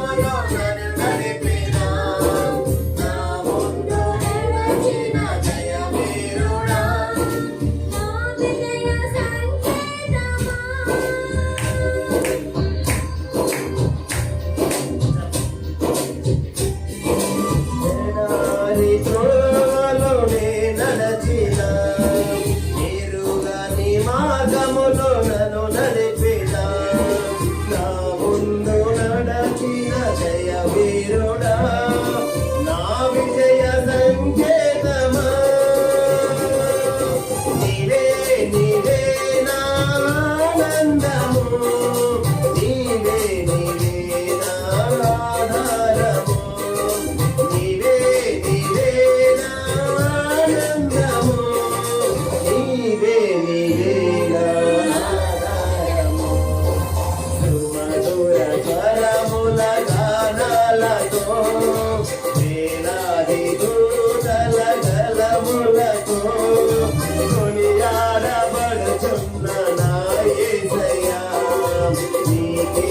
Yeah. We don't know. కొనియాడబడుచున్న నా ఏసయ్యా నీకే